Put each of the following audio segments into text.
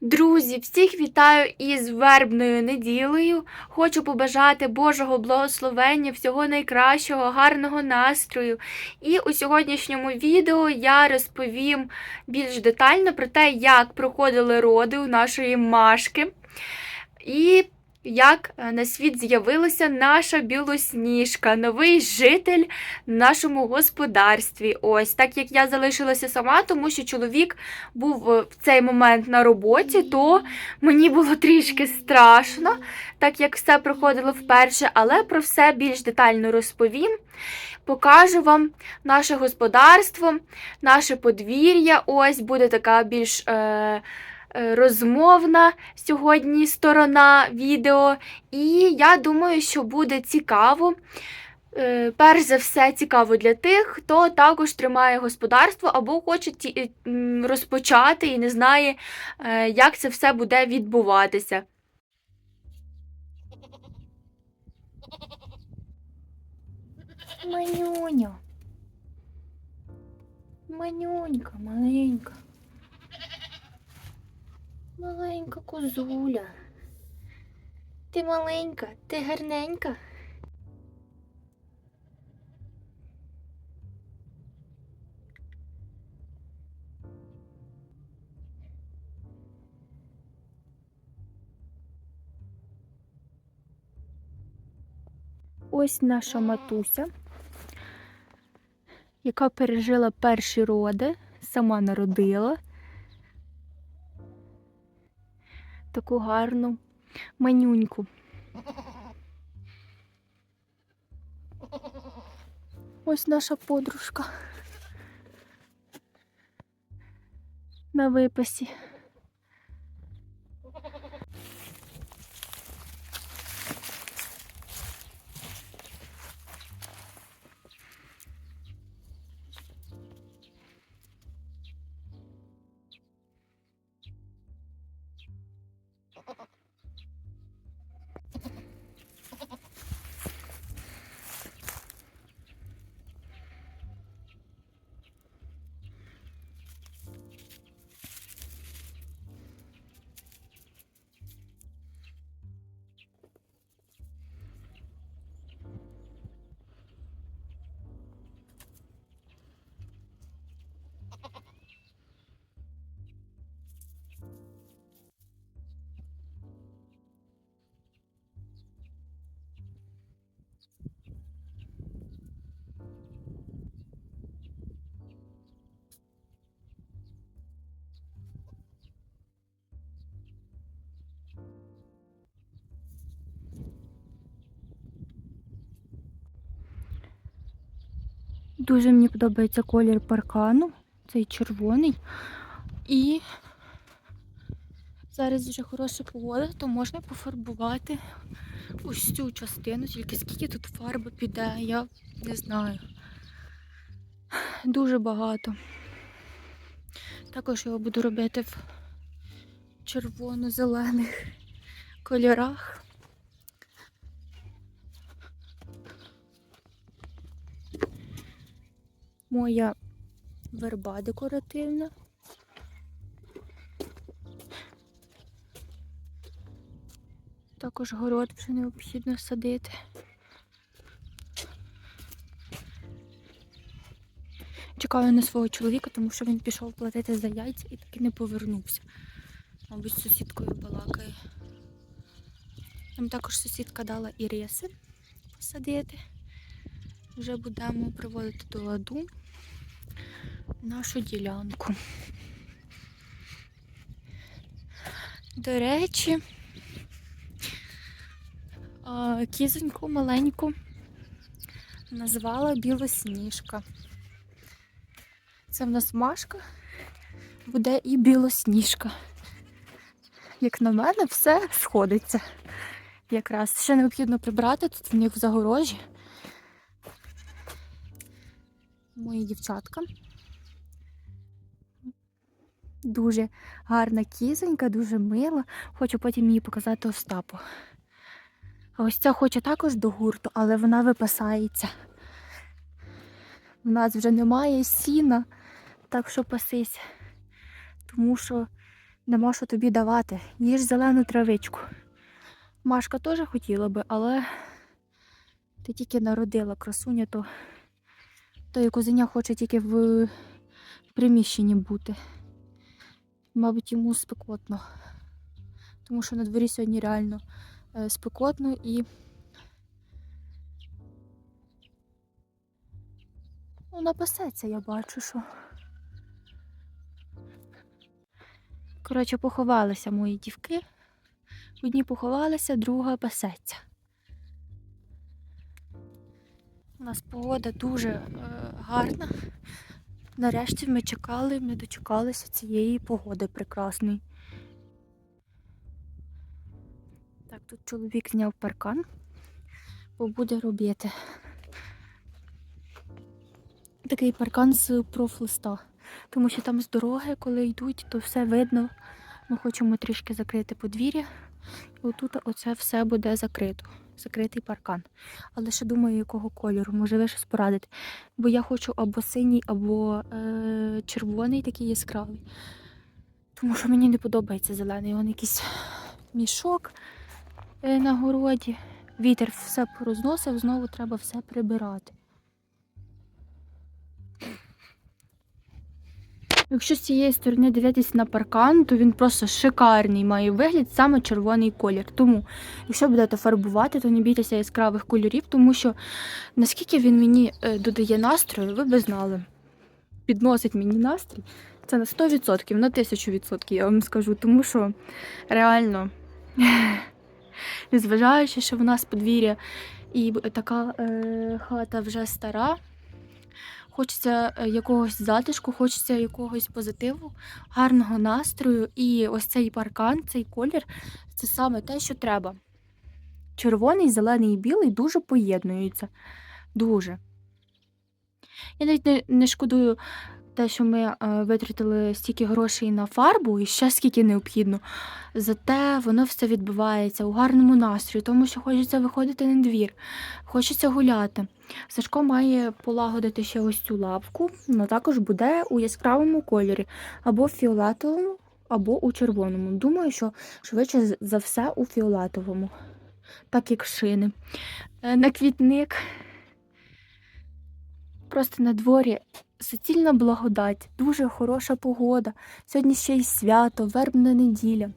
Друзі, всіх вітаю із вербною неділею. Хочу побажати Божого благословення, всього найкращого, гарного настрою. І у сьогоднішньому відео я розповім більш детально про те, як проходили роди у нашої Машки. І як е, на світ з'явилася наша білосніжка, новий житель в нашому господарстві. Ось так як я залишилася сама, тому що чоловік був е, в цей момент на роботі, то мені було трішки страшно, так як все проходило вперше, але про все більш детально розповім. Покажу вам наше господарство, наше подвір'я. Ось буде така більш е, розмовна сьогодні сторона відео. І я думаю, що буде цікаво. Е, Перш за все, цікаво для тих, хто також тримає господарство або хоче розпочати і не знає, е, як це все буде відбуватися. Манюня. Манюнька, маленька. Маленька козуля. Ти маленька, ти гарненька. Ось наша матуся, яка пережила перші роди, сама народила таку гарну манюньку. Ось наша подружка на випасі. Дуже мені подобається колір паркану, цей червоний. І зараз вже хороша погода, то можна пофарбувати ось цю частину, тільки скільки тут фарби піде, я не знаю. Дуже багато. Також його буду робити в червоно-зелених кольорах. Моя верба декоративна. Також город вже необхідно садити. Чекаю на свого чоловіка, тому що він пішов платити за яйця і таки не повернувся. Мабуть, з сусідкою балакає. Нам також сусідка дала і риси посадити. Вже будемо приводити до ладу нашу ділянку. До речі, кізоньку маленьку назвала білосніжка. Це в нас Машка, буде і білосніжка. Як на мене, все сходиться. Якраз ще необхідно прибрати тут в них в загорожі. Мої дівчатка. Дуже гарна кізонька, дуже мила. Хочу потім її показати Остапу. А ось ця хоче також до гурту, але вона випасається. У нас вже немає сіна, так що пасись. Тому що Нема що тобі давати. Їж зелену травичку. Машка теж хотіла би, але ти тільки народила красуня, то, то і козеня хоче тільки в приміщенні бути. Мабуть, йому спекотно. Тому що на дворі сьогодні реально е, спекотно і. Вона пасеться, я бачу, що. Коротше, поховалися мої дівки. Одні поховалися, друга пасеться. У нас погода дуже е, гарна. Нарешті ми чекали, ми дочекалися цієї погоди прекрасної. Так, тут чоловік зняв паркан, бо буде робити. Такий паркан з профлиста. Тому що там з дороги, коли йдуть, то все видно. Ми хочемо трішки закрити подвір'я. Отут оце все буде закрито. Закритий паркан. Але ще думаю, якого кольору. Може ви щось порадите. Бо я хочу або синій, або е- червоний такий яскравий. Тому що мені не подобається зелений. Він якийсь мішок е, на городі. Вітер все порозносив, знову треба все прибирати. Якщо з цієї сторони дивитись на паркан, то він просто шикарний має вигляд, саме червоний колір. Тому, якщо будете фарбувати, то не бійтеся яскравих кольорів, тому що наскільки він мені е, додає настрою, ви би знали. Підносить мені настрій. Це на 100%, на 1000%, я вам скажу, тому що реально, незважаючи, що в нас подвір'я і така е, хата вже стара. Хочеться е, якогось затишку, хочеться якогось позитиву, гарного настрою. І ось цей паркан, цей колір це саме те, що треба. Червоний, зелений і білий дуже поєднуються. Дуже. Я навіть не, не шкодую те, що ми е, витратили стільки грошей на фарбу і ще скільки необхідно. Зате воно все відбувається у гарному настрої, тому що хочеться виходити на двір, хочеться гуляти. Сашко має полагодити ще ось цю лапку, вона також буде у яскравому кольорі, або в фіолетовому, або у червоному. Думаю, що швидше за все у фіолетовому, так як шини. Е, На квітник. Просто на дворі суцільна благодать, дуже хороша погода. Сьогодні ще й свято, вербна неділя.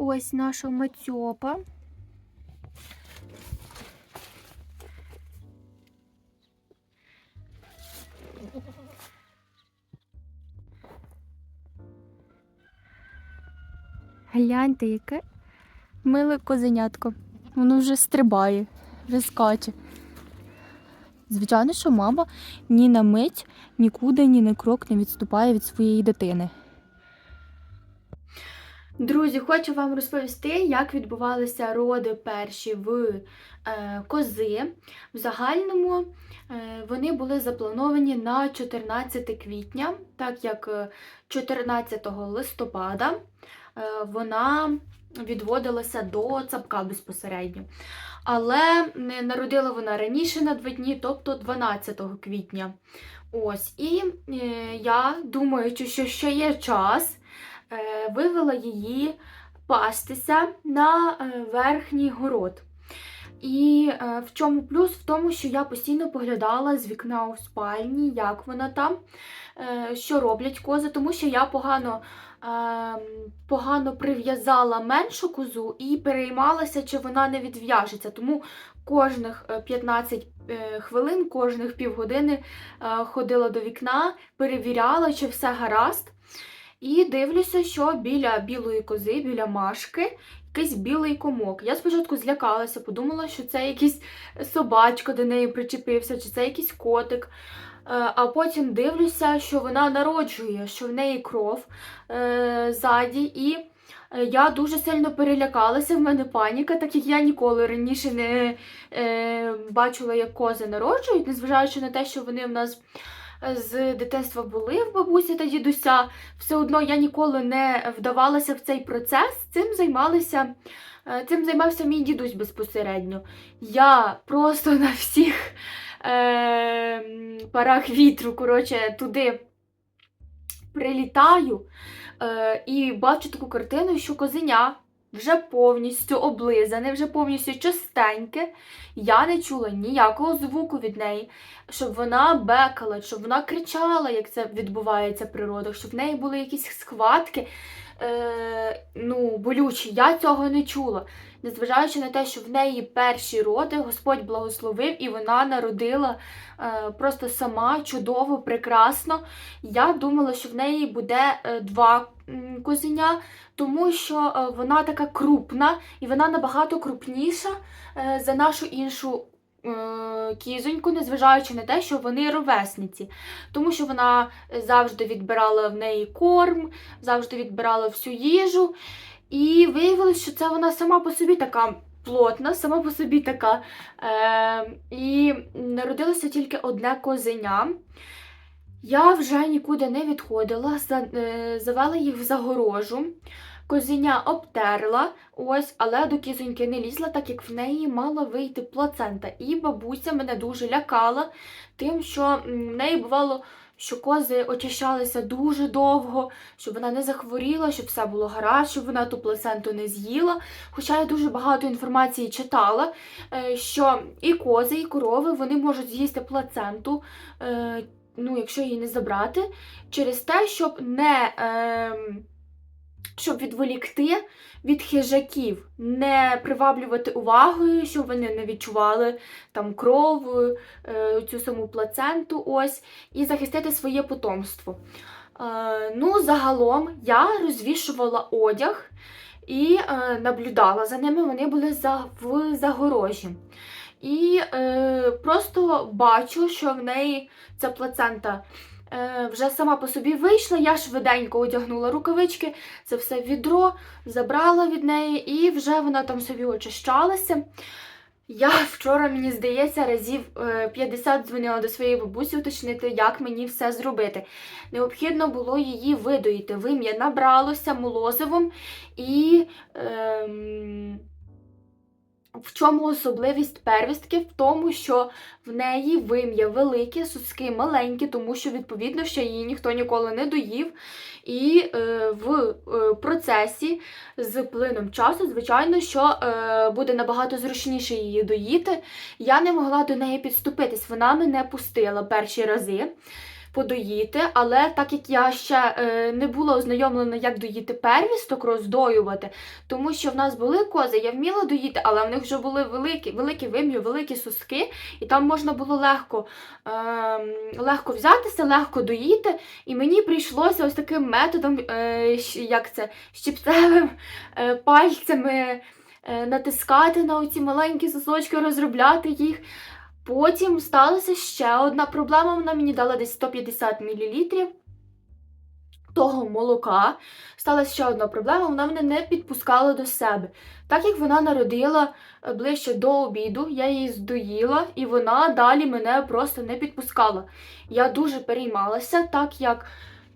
Ось наша мацьопа. Гляньте, яке миле козенятко. Воно вже стрибає, вже скаче. Звичайно, що мама ні на мить, нікуди, ні на крок не відступає від своєї дитини. Друзі, хочу вам розповісти, як відбувалися роди перші в е, кози. В загальному е, вони були заплановані на 14 квітня, так як е, 14 листопада е, вона відводилася до цапка безпосередньо. Але народила вона раніше на два дні, тобто 12 квітня. Ось, і я думаючи, що ще є час вивела її пастися на е, верхній город. І е, в чому плюс? В тому, що я постійно поглядала з вікна у спальні, як вона там, е, що роблять кози, тому що я погано погано прив'язала меншу козу і переймалася, чи вона не відв'яжеться. Тому кожних е, 15 е, хвилин, кожних півгодини е, ходила до вікна, перевіряла, чи все гаразд. І дивлюся, що біля білої кози, біля машки, якийсь білий комок. Я спочатку злякалася, подумала, що це якийсь собачка до неї причепився, чи це якийсь котик. Е, А потім дивлюся, що вона народжує, що в неї кров е, ззаді, і е, я дуже сильно перелякалася, в мене паніка, так як я ніколи раніше не е, бачила, як кози народжують, незважаючи на те, що вони в нас з дитинства були в бабусі та дідуся, все одно я ніколи не вдавалася в цей процес. Цим займалися. е, Цим займався мій дідусь безпосередньо. Я просто на всіх е, парах вітру, коротше, туди прилітаю е, і бачу таку картину, що козеня вже повністю облизане, вже повністю чистеньке. Я не чула ніякого звуку від неї, щоб вона бекала, щоб вона кричала, як це відбувається в природах, щоб в неї були якісь схватки. Е, ну, болючі. Я цього не чула. Незважаючи на те, що в неї перші роди Господь благословив, і вона народила е, просто сама чудово, прекрасно. Я думала, що в неї буде е, два козеня, тому що е, вона така крупна і вона набагато крупніша е, за нашу іншу. е, Кізоньку, незважаючи на те, що вони ровесниці, тому що вона завжди відбирала в неї корм, завжди відбирала всю їжу. І виявилось, що це вона сама по собі така плотна, сама по собі така. Е, і народилося тільки одне козеня. Я вже нікуди не відходила, е, завела їх в загорожу. Козеня обтерла, ось, але до кізоньки не лізла, так як в неї мала вийти плацента. І бабуся мене дуже лякала тим, що в неї бувало, що кози очищалися дуже довго, щоб вона не захворіла, щоб все було гаразд, щоб вона ту плаценту не з'їла. Хоча я дуже багато інформації читала, е, що і кози, і корови вони можуть з'їсти плаценту. Е, Ну, якщо її не забрати, через те, щоб не ем, щоб відволікти від хижаків, не приваблювати увагою, щоб вони не відчували там кров, е, цю саму плаценту, ось, і захистити своє потомство. Е, ну, загалом я розвішувала одяг і е, наблюдала за ними, вони були за, в загорожі. І е, просто бачу, що в неї ця плацента е, вже сама по собі вийшла. Я швиденько одягнула рукавички, це все відро, забрала від неї, і вже вона там собі очищалася. Я вчора, мені здається, разів е, 50 дзвонила до своєї бабусі уточнити, як мені все зробити. Необхідно було її видоїти. Вим'я набралося молозивом і. ем, в чому особливість первістки? В тому, що в неї вим'я велике, соски маленькі, тому що, відповідно, ще її ніхто ніколи не доїв. І е, в е, процесі з плином часу, звичайно, що е, буде набагато зручніше її доїти. Я не могла до неї підступитись, вона мене пустила перші рази. Подоїти, але так як я ще е, не була ознайомлена, як доїти первісток, роздоювати, тому що в нас були кози, я вміла доїти, але в них вже були великі, великі вим'ї, великі соски, і там можна було легко, е, легко взятися, легко доїти. І мені прийшлося ось таким методом, е, як це, щипцевим е, пальцями е, натискати на оці маленькі сосочки, розробляти їх. Потім сталася ще одна проблема. Вона мені дала десь 150 мл того молока. Сталася ще одна проблема, вона мене не підпускала до себе. Так як вона народила е, ближче до обіду, я її здоїла, і вона далі мене просто не підпускала. Я дуже переймалася, так як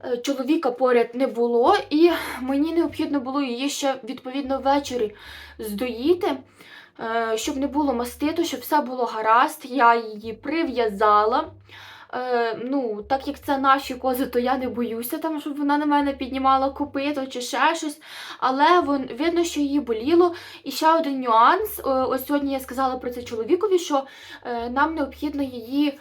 е, чоловіка поряд не було, і мені необхідно було її ще відповідно ввечері здоїти. Е, щоб не було маститу, щоб все було гаразд, я її прив'язала. Е, ну, так як це наші кози, то я не боюся, там, щоб вона на мене піднімала копито чи ще щось. Але вон, видно, що її боліло. І ще один нюанс. Е, ось сьогодні я сказала про це чоловікові, що е, нам необхідно її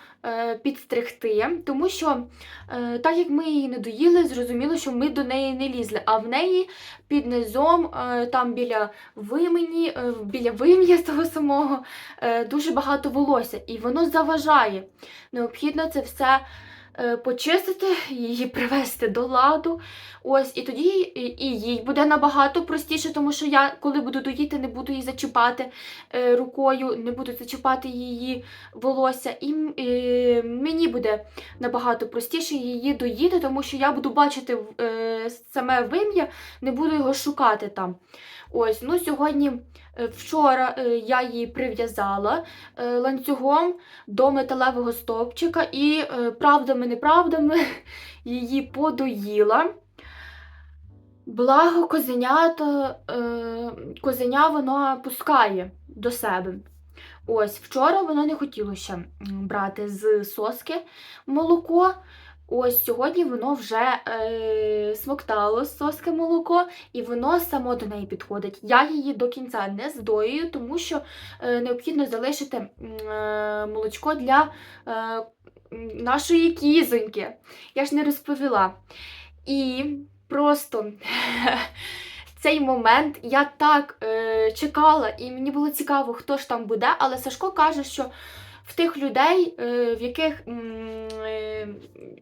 підстригти, тому що е, так як ми її не доїли, зрозуміло, що ми до неї не лізли, а в неї під низом, е, там біля вимені, е, біля вим'я того самого, е, дуже багато волосся, і воно заважає. Необхідно це все е, почистити, її привести до ладу. Ось, і тоді і, їй буде набагато простіше, тому що я, коли буду доїти, не буду її зачіпати е, рукою, не буду зачіпати її волосся. І, е, мені буде набагато простіше її доїти, тому що я буду бачити е, саме вим'я, не буду його шукати там. Ось, ну сьогодні, е, вчора е, я її прив'язала е, ланцюгом до металевого стовпчика і е, правдами-неправдами її подоїла. Благо козенята, е, козеня воно пускає до себе. Ось, вчора воно не хотіло ще брати з соски молоко. Ось сьогодні воно вже е, смоктало соски молоко, і воно само до неї підходить. Я її до кінця не здоюю, тому що е, необхідно залишити е, молочко для е, нашої кізоньки. Я ж не розповіла. І просто цей момент я так е, чекала, і мені було цікаво, хто ж там буде, але Сашко каже, що в тих людей, е, в яких е,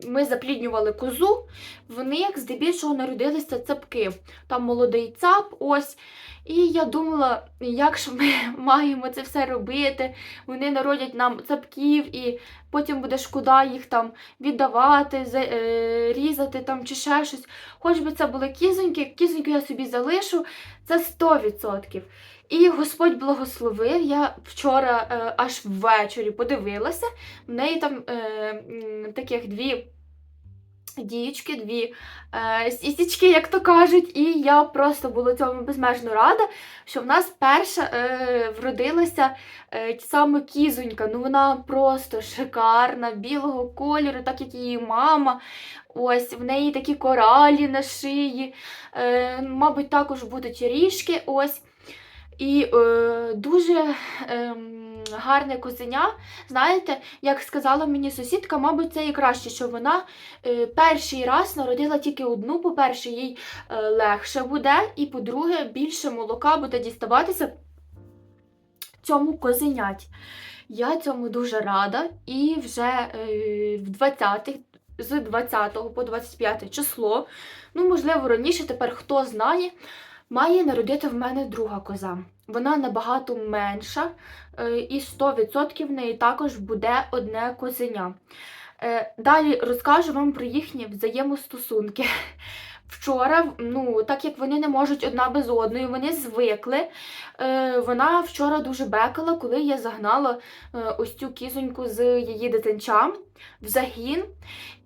ми запліднювали козу, вони як здебільшого народилися цапки. Там молодий цап, ось. І я думала, як ж ми маємо це все робити. Вони народять нам цапків, і потім буде шкода їх там віддавати, е, різати там чи ще щось. Хоч би це були кізоньки, кізоньку я собі залишу, це 100%. І Господь благословив. Я вчора е, аж ввечері подивилася. В неї там е, таких дві діючки, дві е, сісічки, як то кажуть. І я просто була цьому безмежно рада, що в нас перша е, вродилася е, саме кізонька. Ну вона просто шикарна, білого кольору, так як її мама. Ось в неї такі коралі на шиї. Е, мабуть, також будуть ріжки. Ось. І е, дуже ем, гарне козеня. Знаєте, як сказала мені сусідка, мабуть, це і краще, що вона е, перший раз народила тільки одну. По-перше, їй е, легше буде, і по-друге, більше молока буде діставатися цьому козеняті. Я цьому дуже рада. І вже е, в 20 з 20 по 25 число, ну, можливо, раніше, тепер хто знає, має народити в мене друга коза. Вона набагато менша, е, і 100% в неї також буде одне козеня. Е, Далі розкажу вам про їхні взаємостосунки. Вчора, ну, так як вони не можуть одна без одної, вони звикли. Е, вона вчора дуже бекала, коли я загнала е, ось цю кізоньку з її дитинчам в загін.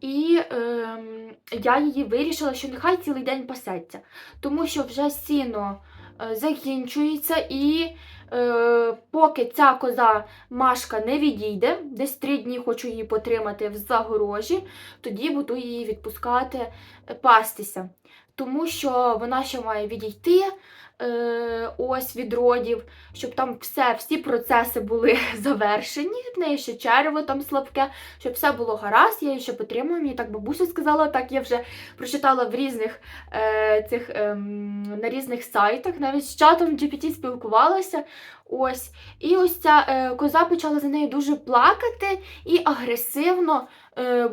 І е, я її вирішила, що нехай цілий день пасеться, тому що вже сіно е, закінчується, і поки ця коза Машка не відійде, десь три дні хочу її потримати в загорожі, тоді буду її відпускати е, пастися. Тому що вона ще має відійти е, ось від родів, щоб там все, всі процеси були завершені, в неї ще черево там слабке, щоб все було гаразд, я її ще потримую. Мені так бабуся сказала, так я вже прочитала в різних е, цих ем, на різних сайтах, навіть з чатом GPT спілкувалася. Ось. І ось ця е, коза почала за нею дуже плакати і агресивно е,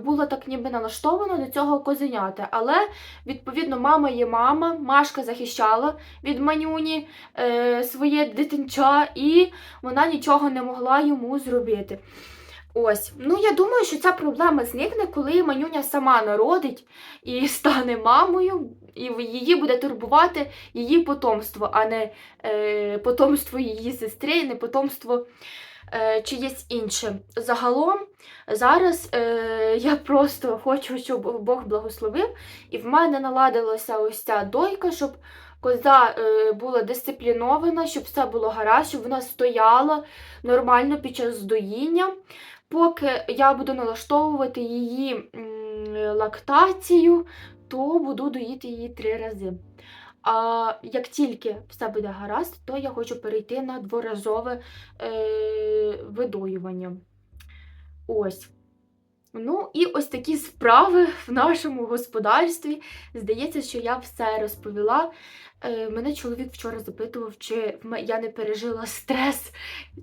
була так ніби налаштована до цього козенята. Але, відповідно, мама є мама, Машка захищала від манюні е, своє дитинча, і вона нічого не могла йому зробити. Ось, ну я думаю, що ця проблема зникне, коли манюня сама народить і стане мамою, і її буде турбувати її потомство, а не е, потомство її сестри, не потомство е, чиєсь інше. Загалом, зараз е, я просто хочу, щоб Бог благословив, і в мене наладилася ось ця дойка, щоб коза е, була дисциплінована, щоб все було гаразд, щоб вона стояла нормально під час доїння. Поки я буду налаштовувати її лактацію, то буду доїти її три рази. А як тільки все буде гаразд, то я хочу перейти на дворазове е, видоювання. Ось. Ну, і ось такі справи в нашому господарстві. Здається, що я все розповіла. Е, мене чоловік вчора запитував, чи я не пережила стрес,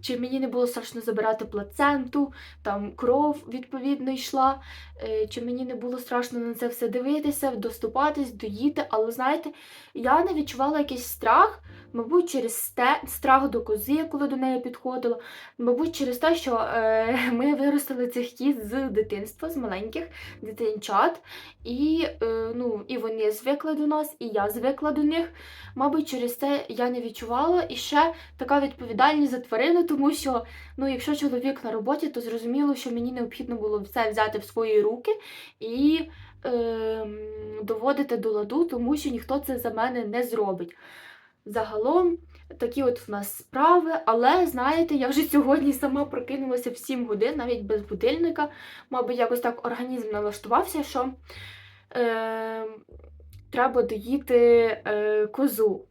чи мені не було страшно забирати плаценту, там кров відповідно йшла, е, чи мені не було страшно на це все дивитися, доступатись, доїти. Але знаєте, я не відчувала якийсь страх, мабуть, через те, страх до кози, коли до неї підходила. Мабуть, через те, що е, ми виростили цих кіз з дитинства, з маленьких дитинчат, і, е, ну, і вони звикли до нас, і я звикла до них. Мабуть, через це я не відчувала. І ще така відповідальність за тварину, тому що ну, якщо чоловік на роботі, то зрозуміло, що мені необхідно було все взяти в свої руки і е, доводити до ладу, тому що ніхто це за мене не зробить. Загалом такі от в нас справи, але знаєте, я вже сьогодні сама прокинулася в 7 годин, навіть без будильника. Мабуть, якось так організм налаштувався, що е, треба доїти е, козу.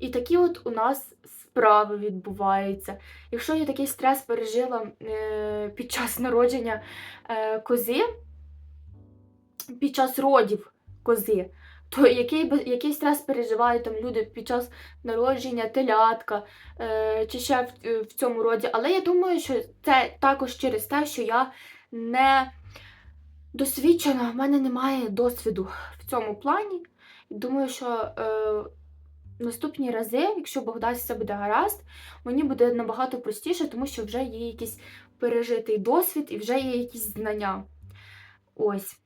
І такі от у нас справи відбуваються. Якщо я такий стрес пережила е, під час народження е, кози, під час родів кози, то який, який стрес переживають там люди під час народження, телятка е, чи ще в, в цьому роді. Але я думаю, що це також через те, що я не досвідчена, в мене немає досвіду в цьому плані. Думаю, що е, наступні рази, якщо Бог все буде гаразд, мені буде набагато простіше, тому що вже є якийсь пережитий досвід і вже є якісь знання. Ось.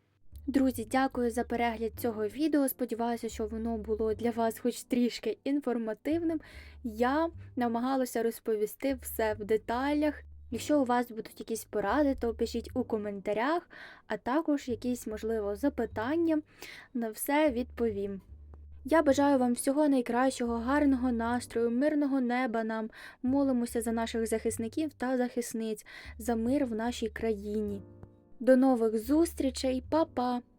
Друзі, дякую за перегляд цього відео. Сподіваюся, що воно було для вас хоч трішки інформативним. Я намагалася розповісти все в деталях. Якщо у вас будуть якісь поради, то пишіть у коментарях, а також якісь, можливо, запитання. На все відповім. Я бажаю вам всього найкращого, гарного настрою, мирного неба нам. Молимося за наших захисників та захисниць, за мир в нашій країні. До нових зустрічей, па-па!